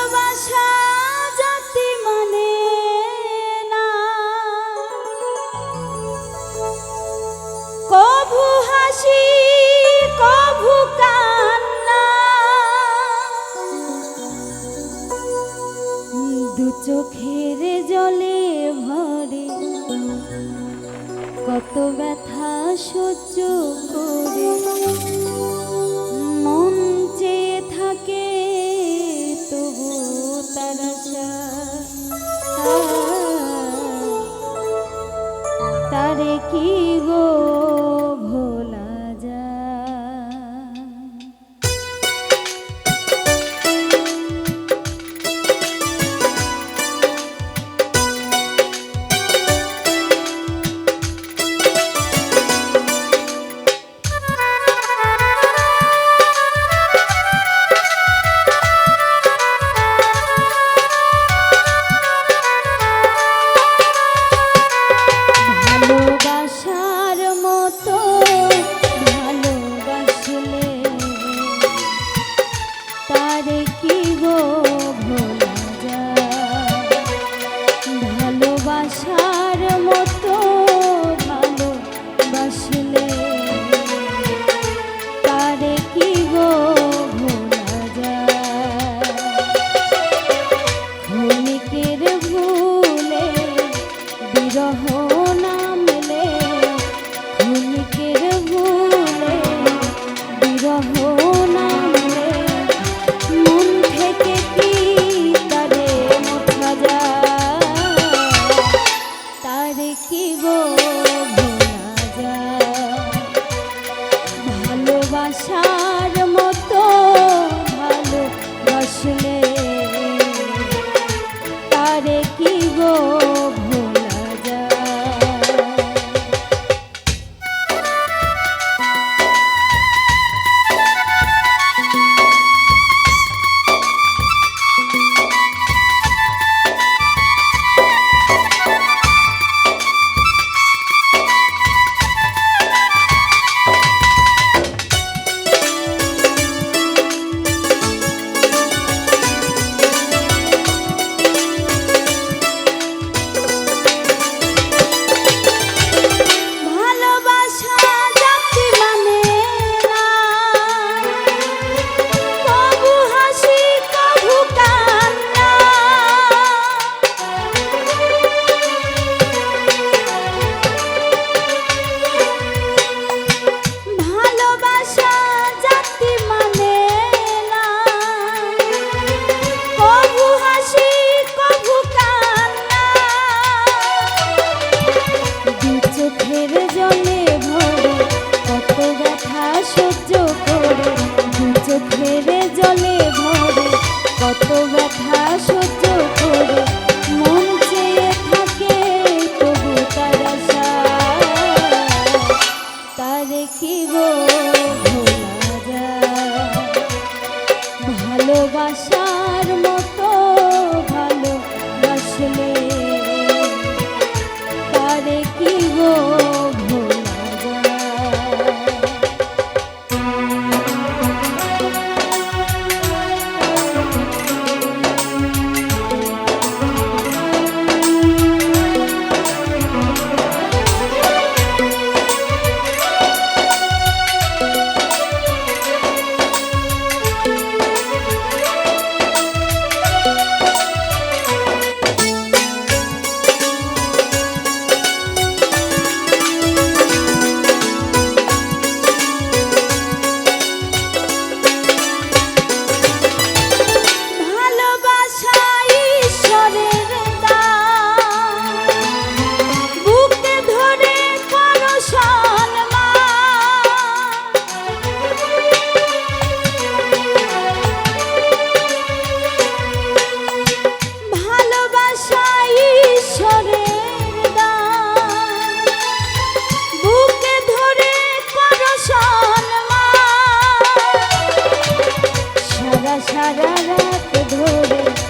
ভালোবাসা মানে হাসি কভু কান্না। দু চোখের জলে ভরে কত ব্যথা সহ্য করে। কি গো। তারে কি গো ব্যথা সারা রাত ধরে